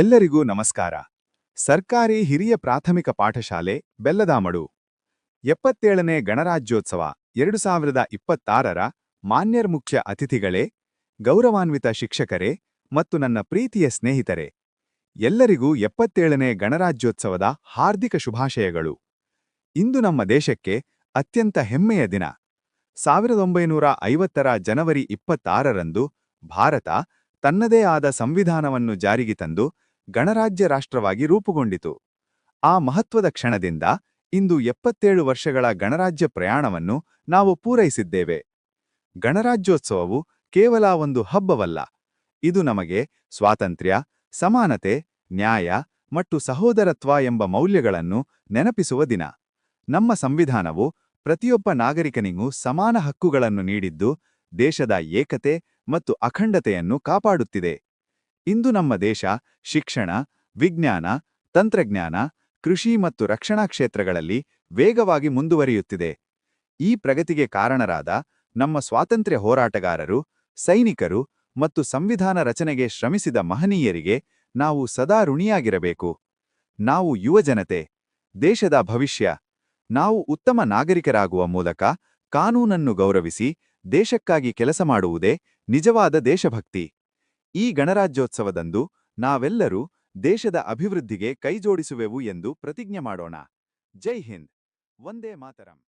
ಎಲ್ಲರಿಗೂ ನಮಸ್ಕಾರ. ಸರ್ಕಾರಿ ಹಿರಿಯ ಪ್ರಾಥಮಿಕ ಪಾಠಶಾಲೆ, ಬೆಲ್ಲದಾಮಡು. ಎಪ್ಪತ್ತೇಳನೇ ಗಣರಾಜ್ಯೋತ್ಸವ, ಎರಡು ಸಾವಿರದ ಇಪ್ಪತ್ತಾರರ ಮಾನ್ಯರ್ ಮುಖ್ಯ ಅತಿಥಿಗಳೇ, ಗೌರವಾನ್ವಿತ ಶಿಕ್ಷಕರೇ ಮತ್ತು ನನ್ನ ಪ್ರೀತಿಯ ಸ್ನೇಹಿತರೆ. ಎಲ್ಲರಿಗೂ ಎಪ್ಪತ್ತೇಳನೇ ಗಣರಾಜ್ಯೋತ್ಸವದ ಹಾರ್ದಿಕ ಶುಭಾಶಯಗಳು. ಇಂದು ನಮ್ಮ ದೇಶಕ್ಕೆ ಅತ್ಯಂತ ಹೆಮ್ಮೆಯ ದಿನ. ಸಾವಿರದ ಒಂಬೈನೂರ ಐವತ್ತರ ಜನವರಿ ಇಪ್ಪತ್ತಾರರಂದು ಭಾರತ ತನ್ನದೇ ಆದ ಸಂವಿಧಾನವನ್ನು ಜಾರಿಗೆ ತಂದು ಗಣರಾಜ್ಯ ರಾಷ್ಟ್ರವಾಗಿ ರೂಪುಗೊಂಡಿತು. ಆ ಮಹತ್ವದ ಕ್ಷಣದಿಂದ ಇಂದು ಎಪ್ಪತ್ತೇಳು ವರ್ಷಗಳ ಗಣರಾಜ್ಯ ಪ್ರಯಾಣವನ್ನು ನಾವು ಪೂರೈಸಿದ್ದೇವೆ. ಗಣರಾಜ್ಯೋತ್ಸವವು ಕೇವಲ ಒಂದು ಹಬ್ಬವಲ್ಲ. ಇದು ನಮಗೆ ಸ್ವಾತಂತ್ರ್ಯ, ಸಮಾನತೆ, ನ್ಯಾಯ ಮತ್ತು ಸಹೋದರತ್ವ ಎಂಬ ಮೌಲ್ಯಗಳನ್ನು ನೆನಪಿಸುವ ದಿನ. ನಮ್ಮ ಸಂವಿಧಾನವು ಪ್ರತಿಯೊಬ್ಬ ನಾಗರಿಕನಿಗೂ ಸಮಾನ ಹಕ್ಕುಗಳನ್ನು ನೀಡಿದ್ದು ದೇಶದ ಏಕತೆ ಮತ್ತು ಅಖಂಡತೆಯನ್ನು ಕಾಪಾಡುತ್ತಿದೆ. ಇಂದು ನಮ್ಮ ದೇಶ ಶಿಕ್ಷಣ, ವಿಜ್ಞಾನ, ತಂತ್ರಜ್ಞಾನ, ಕೃಷಿ ಮತ್ತು ರಕ್ಷಣಾ ಕ್ಷೇತ್ರಗಳಲ್ಲಿ ವೇಗವಾಗಿ ಮುಂದುವರಿಯುತ್ತಿದೆ. ಈ ಪ್ರಗತಿಗೆ ಕಾರಣರಾದ ನಮ್ಮ ಸ್ವಾತಂತ್ರ್ಯ ಹೋರಾಟಗಾರರು, ಸೈನಿಕರು ಮತ್ತು ಸಂವಿಧಾನ ರಚನೆಗೆ ಶ್ರಮಿಸಿದ ಮಹನೀಯರಿಗೆ ನಾವು ಸದಾ ಋಣಿಯಾಗಿರಬೇಕು. ನಾವು ಯುವಜನತೆ ದೇಶದ ಭವಿಷ್ಯ, ನಾವು ಉತ್ತಮ ನಾಗರಿಕರಾಗುವ ಮೂಲಕ ಕಾನೂನನ್ನು ಗೌರವಿಸಿ ದೇಶಕ್ಕಾಗಿ ಕೆಲಸ ಮಾಡುವುದೇ ನಿಜವಾದ ದೇಶಭಕ್ತಿ. ಈ ಗಣರಾಜ್ಯೋತ್ಸವದಂದು ನಾವೆಲ್ಲರೂ ದೇಶದ ಅಭಿವೃದ್ಧಿಗೆ ಕೈಜೋಡಿಸುವೆವು ಎಂದು ಪ್ರತಿಜ್ಞೆ ಮಾಡೋಣ. ಜೈ ಹಿಂದ್. ಒಂದೇ ಮಾತರಂ.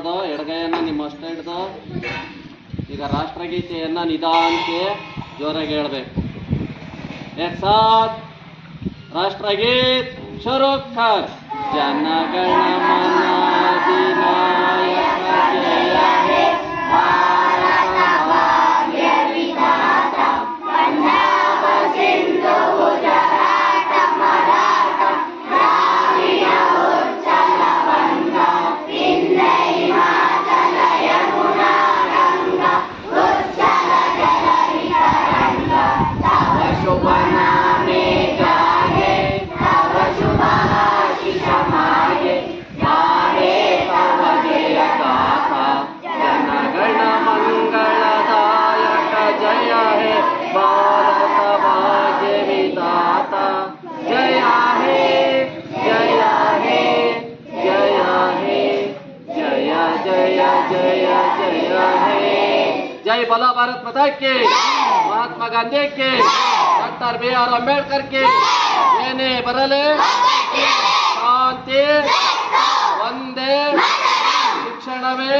ಸಲ್ಯೂಟ್ ಹೊಡೆದು ಎಡಗೈಯನ್ನು ನಿಮ್ಮ ಅಷ್ಟ ಹಿಡ್ದು ಈಗ ರಾಷ್ಟ್ರಗೀತೆಯನ್ನು ನಿಧಾನಕ್ಕೆ ಜೋರಾಗಿ ಹೇಳಬೇಕು एक साथ राष्ट्रगीत शुरू कर जनगण मन भारत भाग्य विधाता जय हे जय हे जय हे जय जय जय जय हे जय बोला भारत माता के महात्मा गांधी के डॉक्टर बी आर अंबेडकर के ಏನೇ ಬರಲಿ ಶಾಂತಿ ಒಂದೇ ಶಿಕ್ಷಣವೇ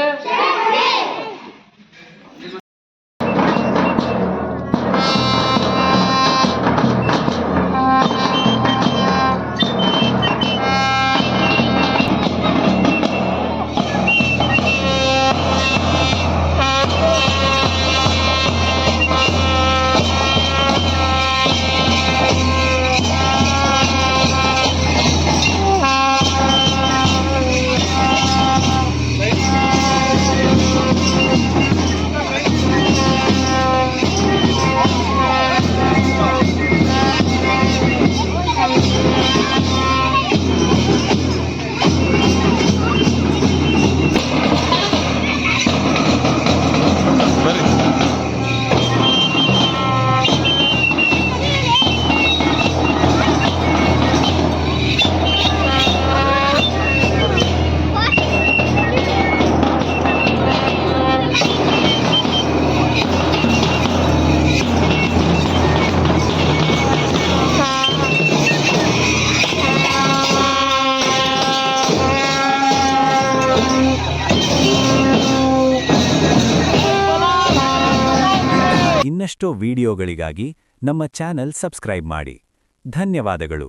ಮತ್ತಷ್ಟೋ ವಿಡಿಯೋಗಳಿಗಾಗಿ ನಮ್ಮ ಚಾನೆಲ್ ಸಬ್ಸ್ಕ್ರೈಬ್ ಮಾಡಿ. ಧನ್ಯವಾದಗಳು.